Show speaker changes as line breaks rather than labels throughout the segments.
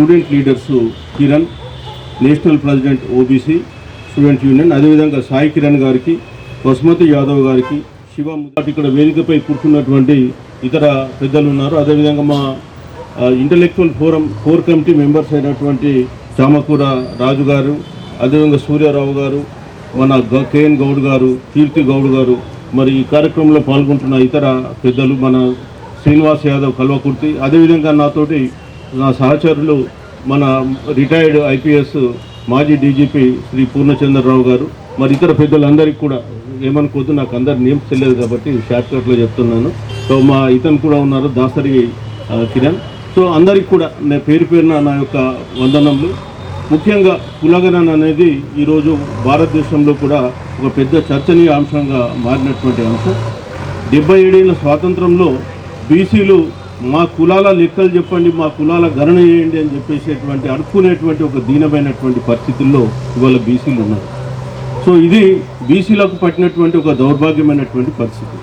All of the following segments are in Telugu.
Student leaders Kiran national president OBC student union అదేవిధంగా సాయి కిరణ్ గారికి వసుమతి యాదవ్ గారికి శివ ముద్దాటి ఇక్కడ వేదికపై కూర్చున్నటువంటి ఇతర పెద్దలు ఉన్నారు. అదేవిధంగా మా intellectual forum core committee members అయినటువంటి చామకూర రాజు గారు అదేవిధంగా సూర్యారావు గారు మన కేఎన్ గౌడ్ గారు కీర్తి గౌడ్ గారు మరి ఈ కార్యక్రమంలో పాల్గొంటున్న ఇతర పెద్దలు మన శ్రీనివాస్ యాదవ్ కల్వకుర్తి అదేవిధంగా నాతోటి నా సహచరులు మన రిటైర్డ్ ఐపీఎస్ మాజీ డీజీపీ శ్రీ పూర్ణచంద్రరావు గారు మరి ఇతర పెద్దలందరికీ కూడా ఏమనుకోవద్దు నాకు అందరు నేమ్స్ తెలియదు కాబట్టి షార్ట్ కట్లో చెప్తున్నాను. సో మా ఇతను కూడా ఉన్నారు దాసరి కిరణ్. సో అందరికి కూడా నేను పేరు పేరున నా యొక్క వందనములు. ముఖ్యంగా కులగణన అనేది ఈరోజు భారతదేశంలో కూడా ఒక పెద్ద చర్చనీయ అంశంగా మారినటువంటి అంశం. డెబ్బై ఏడేళ్ళ స్వాతంత్రంలో బీసీలు మా కులాల లెక్కలు చెప్పండి మా కులాల గణన చేయండి అని చెప్పేసేటువంటి అనుకునేటువంటి ఒక దీనమైనటువంటి పరిస్థితుల్లో ఇవాళ బీసీలు ఉన్నారు. సో ఇది బీసీలకు పట్టినటువంటి ఒక దౌర్భాగ్యమైనటువంటి పరిస్థితి.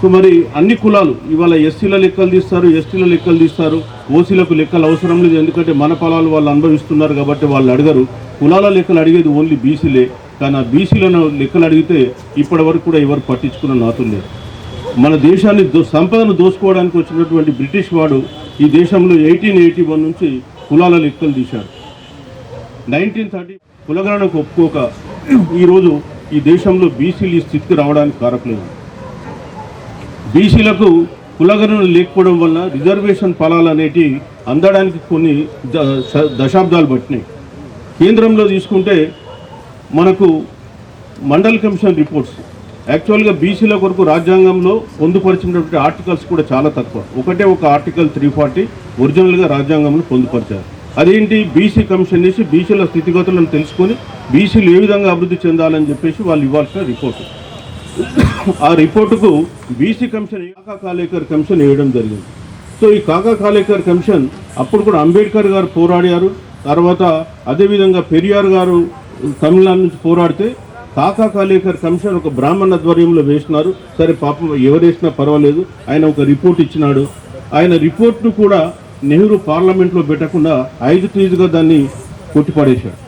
సో మరి అన్ని కులాలు ఇవాళ ఎస్సీల లెక్కలు తీస్తారు ఎస్టీల లెక్కలు తీస్తారు ఓసీలకు లెక్కలు అవసరం లేదు ఎందుకంటే మన పొలాలు వాళ్ళు అనుభవిస్తున్నారు కాబట్టి వాళ్ళు అడగరు. కులాల లెక్కలు అడిగేది ఓన్లీ బీసీలే కానీ ఆ బీసీలను లెక్కలు అడిగితే ఇప్పటి వరకు కూడా ఎవరు పట్టించుకున్న నాతులు లేదు మన దేశాన్ని దో సంపదను దోసుకోవడానికి వచ్చినటువంటి బ్రిటిష్ వాడు ఈ దేశంలో ఎయిటీన్ ఎయిటీ వన్ నుంచి కులాల లెక్కలు తీశాడు. నైన్టీన్ థర్టీ కులగణనకు ఒప్పుకోక ఈరోజు ఈ దేశంలో బీసీలు ఈ స్థితికి రావడానికి కారకులేదు. బీసీలకు కులగణన లేకపోవడం వల్ల రిజర్వేషన్ ఫలాలు అందడానికి కొన్ని ద- దశాబ్దాలు పట్టినాయి. కేంద్రంలో తీసుకుంటే మనకు మండల్ కమిషన్ రిపోర్ట్స్ యాక్చువల్గా బీసీల కొరకు రాజ్యాంగంలో పొందుపరిచినటువంటి ఆర్టికల్స్ కూడా చాలా తక్కువ. ఒకటే ఒక ఆర్టికల్ త్రీ ఫార్టీ ఒరిజినల్గా రాజ్యాంగంలో పొందుపరిచారు. అదేంటి? బీసీ కమిషన్ చేసి బీసీల స్థితిగతులను తెలుసుకొని బీసీలు ఏ విధంగా అభివృద్ధి చెందాలని చెప్పేసి వాళ్ళు ఇవ్వాల్సిన రిపోర్టు ఆ రిపోర్టుకు బీసీ కమిషన్ కాకా కాలేకర్ కమిషన్ వేయడం జరిగింది. సో ఈ కాకా కాలేకర్ కమిషన్ అప్పుడు కూడా అంబేద్కర్ గారు పోరాడారు. తర్వాత అదేవిధంగా పెరియార్ గారు తమిళనాడు నుంచి పోరాడితే కాకా కాలేకర్ కమిషన్ ఒక బ్రాహ్మణ ఆధ్వర్యంలో వేసినారు. సరే పాపం ఎవరు వేసినా పర్వాలేదు. ఆయన ఒక రిపోర్ట్ ఇచ్చినాడు. ఆయన రిపోర్ట్ను కూడా నెహ్రూ పార్లమెంట్లో పెట్టకుండా ఐదు తీజుగా దాన్ని కొట్టిపడేశాడు.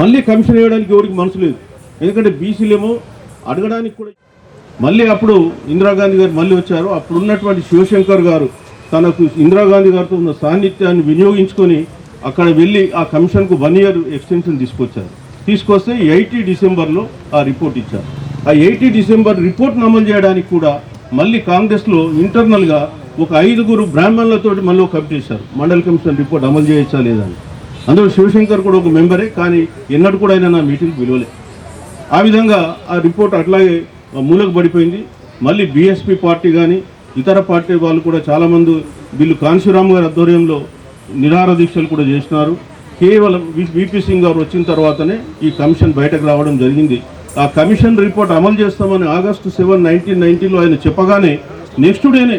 మళ్ళీ కమిషన్ వేయడానికి ఎవరికి మనసు లేదు. ఎందుకంటే బీసీలేమో అడగడానికి కూడా మళ్ళీ అప్పుడు ఇందిరాగాంధీ గారు మళ్ళీ వచ్చారు. అప్పుడు ఉన్నటువంటి శివశంకర్ గారు తనకు ఇందిరాగాంధీ గారితో ఉన్న సాన్నిధ్యాన్ని వినియోగించుకొని అక్కడ వెళ్ళి ఆ కమిషన్కు వన్ ఇయర్ ఎక్స్టెన్షన్ తీసుకొచ్చారు. తీసుకొస్తే ఎయిటీ డిసెంబర్లో ఆ రిపోర్ట్ ఇచ్చారు. ఆ ఎయిటీ డిసెంబర్ రిపోర్ట్ను అమలు చేయడానికి కూడా మళ్ళీ కాంగ్రెస్లో ఇంటర్నల్గా ఒక ఐదుగురు బ్రాహ్మణులతోటి మళ్ళీ ఒక కమిటీ ఇచ్చారు. మండల్ కమిషన్ రిపోర్ట్ అమలు చేయొచ్చా లేదని అందులో శివశంకర్ కూడా ఒక మెంబరే కానీ ఎన్నడూ కూడా ఆయన నా మీటింగ్ పిలవలే. ఆ విధంగా ఆ రిపోర్ట్ అట్లాగే మూలకు పడిపోయింది. మళ్ళీ బీఎస్పీ పార్టీ కానీ ఇతర పార్టీ వాళ్ళు కూడా చాలామంది వీళ్ళు కాంశీరామ్ గారి ఆధ్వర్యంలో నిరాహార దీక్షలు కూడా చేసినారు. కేవలం విపి సింగ్ గారు వచ్చిన తర్వాతనే ఈ కమిషన్ బయటకు రావడం జరిగింది. ఆ కమిషన్ రిపోర్ట్ అమలు చేస్తామని ఆగస్టు సెవెన్ నైన్టీన్ నైన్టీన్లో ఆయన చెప్పగానే నెక్స్ట్ డేనే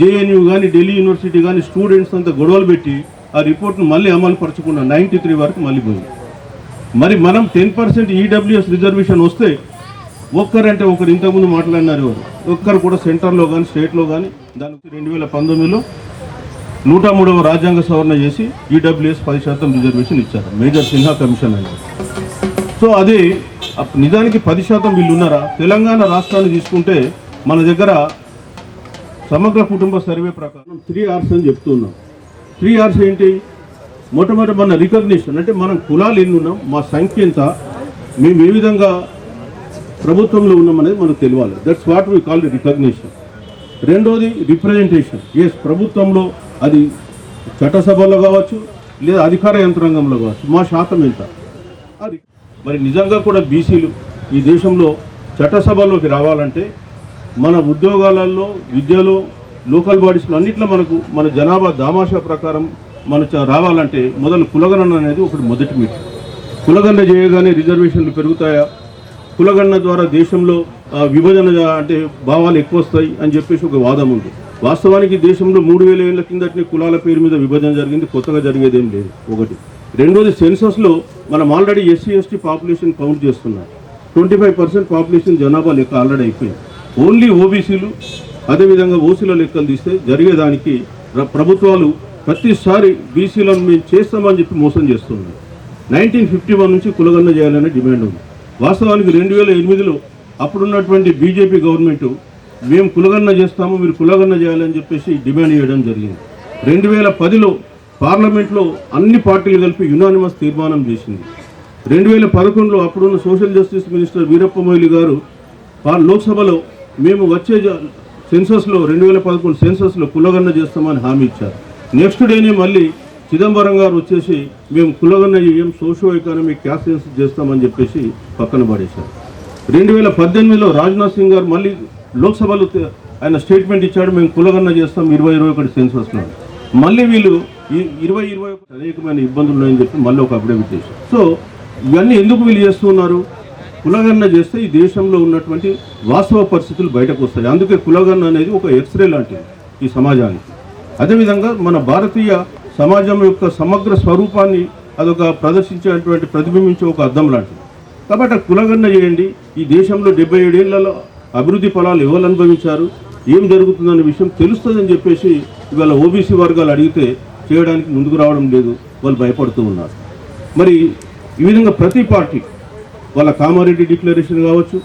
జేఎన్యూ కానీ ఢిల్లీ యూనివర్సిటీ కానీ స్టూడెంట్స్ అంతా గొడవలు పెట్టి ఆ రిపోర్ట్ను మళ్ళీ అమలు పరచకుండా నైంటీ త్రీ వరకు మళ్ళీ పోయింది. మరి మనం టెన్ పర్సెంట్ ఈడబ్ల్యూఎస్ రిజర్వేషన్ వస్తే ఒక్కరంటే ఒకరు ఇంతకుముందు మాట్లాడినారు ఎవరు? ఒక్కరు కూడా సెంటర్లో కానీ స్టేట్లో కానీ దానికి రెండు వేల పంతొమ్మిదిలో నూట మూడవ రాజ్యాంగ సవరణ చేసి ఈడబ్ల్యూఎస్ పది శాతం రిజర్వేషన్ ఇచ్చారు. మేజర్ సిన్హా కమిషన్ అనేది సో అది నిజానికి పది శాతం వీళ్ళు ఉన్నారా తెలంగాణ రాష్ట్రాన్ని తీసుకుంటే మన దగ్గర సమగ్ర కుటుంబ సర్వే ప్రకారం త్రీ ఆర్స్ అని చెప్తున్నాం. త్రీ ఆర్స్ ఏంటి? మొట్టమొదటి మన రికగ్నిషన్ అంటే మనం కులాలు ఎన్ని ఉన్నాం మా సంఖ్య ఎంత మేము ఏ విధంగా ప్రభుత్వంలో ఉన్నాం అనేది మనకు తెలియాలి. That's what we call recognition రెండోది రిప్రజెంటేషన్ ఎస్ ప్రభుత్వంలో అది చట్టసభలో కావచ్చు లేదా అధికార యంత్రాంగంలో కావచ్చు. మా శాతం ఎంత? అది. మరి నిజంగా కూడా బీసీలు ఈ దేశంలో చట్టసభలోకి రావాలంటే మన ఉద్యోగాలలో విద్యలో లోకల్ బాడీస్లో అన్నిట్లో మనకు మన జనాభా దామాషా ప్రకారం మన రావాలంటే మొదలు కులగణన అనేది ఒకటి మొదటి మీటర్ కులగణన చేయగానే రిజర్వేషన్లు పెరుగుతాయా? కులగణన ద్వారా దేశంలో విభజన అంటే భావాలు ఎక్కువ వస్తాయి అని చెప్పేసి ఒక వాదం ఉంది. వాస్తవానికి దేశంలో మూడు వేల ఏళ్ళ కిందటి కులాల పేరు మీద విభజన జరిగింది కొత్తగా జరిగేదేం లేదు. ఒకటి. రెండోది సెన్సస్లో మనం already SC ST population count చేస్తున్నాం. ట్వంటీ ఫైవ్ పర్సెంట్ పాపులేషన్ జనాభా లెక్క ఆల్రెడీ అయిపోయింది. ఓన్లీ ఓబీసీలు అదేవిధంగా ఓసీల లెక్కలు తీస్తే జరిగేదానికి ప్రభుత్వాలు ప్రతిసారి బీసీలను మేము చేస్తామని చెప్పి మోసం చేస్తుంది నైన్టీన్ ఫిఫ్టీ వన్ నుంచి కులగన్న చేయాలనే డిమాండ్ ఉంది. వాస్తవానికి రెండు వేల ఎనిమిదిలో అప్పుడున్నటువంటి బీజేపీ గవర్నమెంట్ మేము కులగన్న చేస్తాము మీరు కులగన్న చేయాలని చెప్పేసి డిమాండ్ చేయడం జరిగింది. రెండు వేల పదిలో పార్లమెంట్లో అన్ని పార్టీలు కలిపి యునానిమస్ తీర్మానం చేసింది. రెండు వేల పదకొండులో అప్పుడున్న social justice minister Veerappa Moily గారు లోక్సభలో మేము వచ్చే సెన్సస్లో రెండు వేల పదకొండు సెన్సస్లో కులగన్న చేస్తామని హామీ ఇచ్చారు. నెక్స్ట్ డేనే మళ్ళీ చిదంబరం గారు వచ్చేసి మేము కులగన్న చేయం సోషో ఎకానమిక్ క్యాస్ట్ చేస్తామని చెప్పేసి పక్కన పడేశారు. రెండు వేల పద్దెనిమిదిలో రాజ్నాథ్ సింగ్ గారు మళ్ళీ లోక్సభలో ఆయన స్టేట్మెంట్ ఇచ్చాడు మేము కులగన్న చేస్తాం ఇరవై ఇరవై ఒకటి సెన్సస్లో మళ్ళీ వీళ్ళు ఇరవై ఇరవై ఒకటి అనేకమైన ఇబ్బందులు ఉన్నాయని చెప్పి మళ్ళీ ఒక అఫిడవిట్ చేశారు. సో ఇవన్నీ ఎందుకు వీళ్ళు చేస్తున్నారు కులగన్న చేస్తే ఈ దేశంలో ఉన్నటువంటి వాస్తవ పరిస్థితులు బయటకు వస్తాయి. అందుకే కులగన్న అనేది ఒక ఎక్స్రే లాంటిది ఈ సమాజానికి. అదేవిధంగా మన భారతీయ సమాజం యొక్క సమగ్ర స్వరూపాన్ని అదొక ప్రదర్శించేటువంటి ప్రతిబింబించే ఒక అర్థం లాంటిది. కాబట్టి ఆ కులగన్న చేయండి. ఈ దేశంలో డెబ్బై ఏడేళ్ళలో అభివృద్ధి ఫలాలు ఎవరు అనుభవించారు ఏం జరుగుతుందనే విషయం తెలుస్తుందని చెప్పేసి ఇవాళ ఓబీసీ వర్గాలు అడిగితే చేయడానికి ముందుకు రావడం లేదు. వాళ్ళు భయపడుతూ ఉన్నారు. మరి ఈ విధంగా ప్రతి పార్టీ వాళ్ళ కామారెడ్డి డిక్లరేషన్ కావచ్చు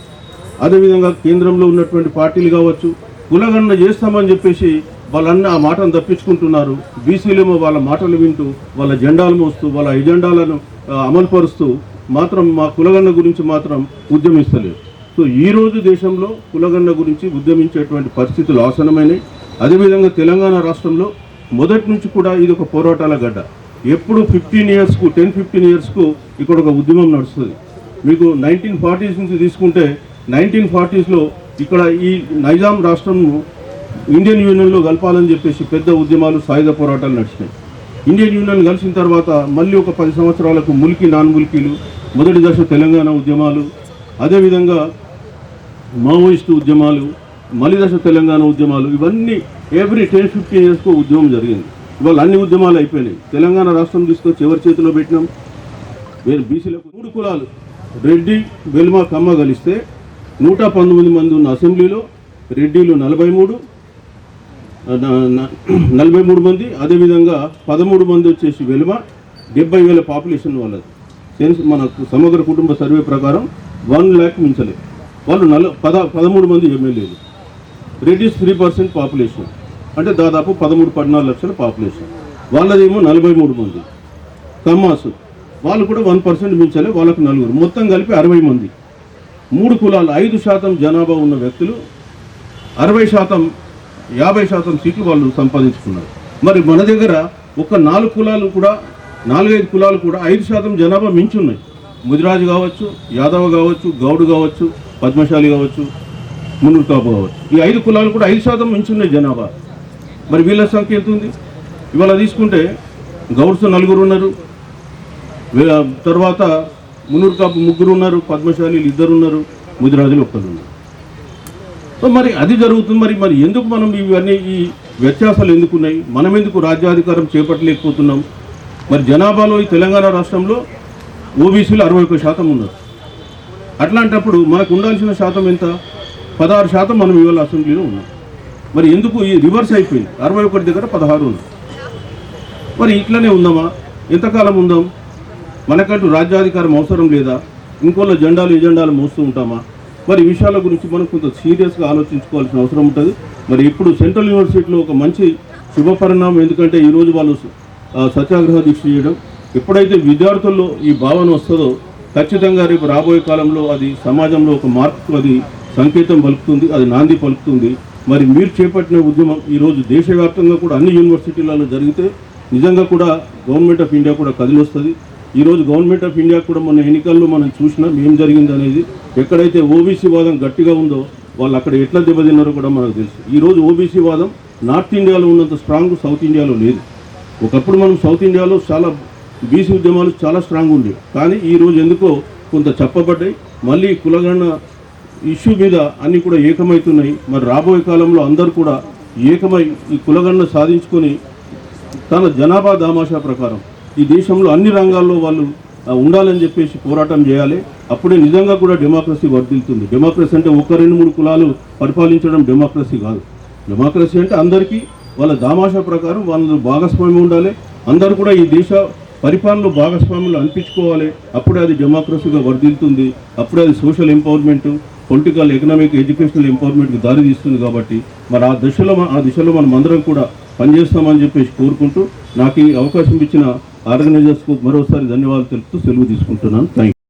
అదేవిధంగా కేంద్రంలో ఉన్నటువంటి పార్టీలు కావచ్చు కులగణన చేస్తామని చెప్పేసి వాళ్ళన్న ఆ మాటను తప్పించుకుంటున్నారు. బీసీలేమో వాళ్ళ మాటలు వింటూ వాళ్ళ జెండాలు మోస్తూ వాళ్ళ ఎజెండాలను అమలుపరుస్తూ మాత్రం మా కులగన్న గురించి మాత్రం ఉద్యమిస్తలేదు. సో ఈ రోజు దేశంలో కులగన్న గురించి ఉద్యమించేటువంటి పరిస్థితులు ఆసనమైనవి అదేవిధంగా తెలంగాణ రాష్ట్రంలో మొదటి నుంచి కూడా ఇది ఒక పోరాటాల గడ్డ. ఎప్పుడు ఫిఫ్టీన్ ఇయర్స్కు టెన్ ఫిఫ్టీన్ ఇయర్స్కు ఇక్కడ ఒక ఉద్యమం నడుస్తుంది. మీకు నైన్టీన్ ఫార్టీస్ నుంచి తీసుకుంటే నైన్టీన్ ఫార్టీస్లో ఇక్కడ ఈ నైజాం రాష్ట్రంను ఇండియన్ యూనియన్లో కలపాలని చెప్పేసి పెద్ద ఉద్యమాలు సాయుధ పోరాటాలు నడిచినాయి. ఇండియన్ యూనియన్ కలిసిన తర్వాత మళ్ళీ ఒక పది సంవత్సరాలకు ములికి నాన్ ములికీలు మొదటి దశ తెలంగాణ ఉద్యమాలు. అదేవిధంగా మావోయిస్టు ఉద్యమాలు మలిదశ తెలంగాణ ఉద్యమాలు ఇవన్నీ ఎవ్రీ టెన్ ఫిఫ్టీన్ ఇయర్స్కు ఉద్యమం జరిగింది. ఇవాళ అన్ని ఉద్యమాలు అయిపోయినాయి. తెలంగాణ రాష్ట్రం తీసుకొచ్చి ఎవరి చేతిలో పెట్టినాం? వేరు బీసీలకు మూడు కులాలు. రెడ్డి వెల్మ కమ్మ కలిస్తే నూట పంతొమ్మిది మంది ఉన్న అసెంబ్లీలో రెడ్డిలు నలభై మూడు నలభై మూడు మంది. అదేవిధంగా పదమూడు మంది వచ్చేసి వెలుమ డెబ్బై వేల పాపులేషన్ వాళ్ళది. సెన్స్ మనకు సమగ్ర కుటుంబ సర్వే ప్రకారం వన్ ల్యాక్ మించలేదు వాళ్ళు నల పద పదమూడు మంది ఎమ్మెల్యేలు. రెడ్డిస్ త్రీ పర్సెంట్ పాపులేషన్ అంటే దాదాపు పదమూడు పద్నాలుగు లక్షల పాపులేషన్ వాళ్ళదేమో నలభై మూడు మంది. కమ్మాసు. వాళ్ళు కూడా వన్ పర్సెంట్ మించాలి వాళ్ళకు నలుగురు. మొత్తం కలిపి అరవై మంది. మూడు కులాలు ఐదు శాతం జనాభా ఉన్న వ్యక్తులు అరవై శాతం యాభై శాతం సీట్లు వాళ్ళు సంపాదించుకున్నారు. మరి మన దగ్గర ఒక నాలుగు కులాలు కూడా నాలుగైదు కులాలు కూడా ఐదు శాతం జనాభా మించి ఉన్నాయి. ముదిరాజు కావచ్చు యాదవ్ కావచ్చు గౌడు కావచ్చు పద్మశాలి కావచ్చు మునుగు కాపు కావచ్చు. ఈ ఐదు కులాలు కూడా ఐదు శాతం మించి ఉన్నాయి జనాభా. మరి వీళ్ళ సంఖ్య ఎంత ఉంది? ఇవాళ తీసుకుంటే గౌడ్స్ నలుగురు ఉన్నారు. వీ- తర్వాత మునూరు కాపు ముగ్గురు ఉన్నారు పద్మశాలీలు ఇద్దరు ఉన్నారు ముదిరాజులు ఒక్కరు ఉన్నారు. సో మరి అది జరుగుతుంది. మరి మరి ఎందుకు మనం ఇవన్నీ ఈ వ్యత్యాసాలు ఎందుకు ఉన్నాయి మనం ఎందుకు రాజ్యాధికారం చేపట్టలేకపోతున్నాం? మరి జనాభాలో ఈ తెలంగాణ రాష్ట్రంలో ఓబీసీలు అరవై ఒక్క శాతం ఉన్నారు. అట్లాంటప్పుడు మనకు ఉండాల్సిన శాతం ఎంత? పదహారు శాతం మనం ఇవాళ అసెంబ్లీలో ఉన్నాం. మరి ఎందుకు ఈ రివర్స్ అయిపోయింది? అరవై ఒకటి దగ్గర పదహారు ఉంది. మరి ఇట్లనే ఉందామా ఎంతకాలం ఉందాం? మనకంటూ రాజ్యాధికారం అవసరం లేదా? ఇంకోళ్ళ జెండాలు ఎజెండాలు మోస్తూ ఉంటామా? మరి ఈ విషయాల గురించి మనం కొంత సీరియస్గా ఆలోచించుకోవాల్సిన అవసరం ఉంటుంది. మరి ఇప్పుడు సెంట్రల్ యూనివర్సిటీలో ఒక మంచి శుభ పరిణామం ఎందుకంటే ఈరోజు వాళ్ళు సత్యాగ్రహ దీక్ష చేయడం. ఎప్పుడైతే విద్యార్థుల్లో ఈ భావన వస్తుందో ఖచ్చితంగా రేపు రాబోయే కాలంలో అది సమాజంలో ఒక మార్పు అది సంకేతం పలుకుతుంది అది నాంది పలుకుతుంది. మరి మీరు చేపట్టిన ఉద్యమం ఈరోజు దేశవ్యాప్తంగా కూడా అన్ని యూనివర్సిటీలలో జరిగితే నిజంగా కూడా గవర్నమెంట్ ఆఫ్ ఇండియా కూడా కదిలొస్తుంది. ఈరోజు గవర్నమెంట్ ఆఫ్ ఇండియా కూడా మొన్న ఎన్నికల్లో మనం చూసినాం ఏం జరిగింది అనేది. ఎక్కడైతే ఓబీసీ వాదం గట్టిగా ఉందో వాళ్ళు అక్కడ ఎట్లా దెబ్బతిన్నారో కూడా మనకు తెలుసు. ఈరోజు ఓబీసీ వాదం నార్త్ ఇండియాలో ఉన్నంత స్ట్రాంగ్ సౌత్ ఇండియాలో లేదు. ఒకప్పుడు మనం సౌత్ ఇండియాలో చాలా బీసీ ఉద్యమాలు చాలా స్ట్రాంగ్ ఉండేవి కానీ ఈ రోజు ఎందుకో కొంత చెప్పబడ్డాయి. మళ్ళీ కులగణ ఇష్యూ మీద అన్నీ కూడా ఏకమవుతున్నాయి. మరి రాబోయే కాలంలో అందరూ కూడా ఏకమై ఈ కులగణ సాధించుకొని తన జనాభా దామాషా ప్రకారం ఈ దేశంలో అన్ని రంగాల్లో వాళ్ళు ఉండాలని చెప్పేసి పోరాటం చేయాలి. అప్పుడే నిజంగా కూడా డెమోక్రసీ వర్దిల్తుంది డెమోక్రసీ అంటే ఒక రెండు మూడు కులాలు పరిపాలించడం డెమోక్రసీ కాదు. డెమోక్రసీ అంటే అందరికీ వాళ్ళ దామాషా ప్రకారం వాళ్ళ భాగస్వామ్యం ఉండాలి. అందరూ కూడా ఈ దేశ పరిపాలనలో భాగస్వాములు అనిపించుకోవాలి. అప్పుడే అది డెమోక్రసీగా వర్ధిల్లుతుంది. అప్పుడే అది social empowerment political economic educational ఎంపవర్మెంట్కి దారి తీస్తుంది కాబట్టి మరి ఆ దిశలో ఆ దిశలో మనం అందరం కూడా పనిచేస్తామని చెప్పేసి కోరుకుంటూ నాకు ఈ అవకాశం ఇచ్చిన ఆర్గనైజర్స్కు మరోసారి ధన్యవాదాలు తెలుపుతూ సెలవు తీసుకుంటున్నాను. థ్యాంక్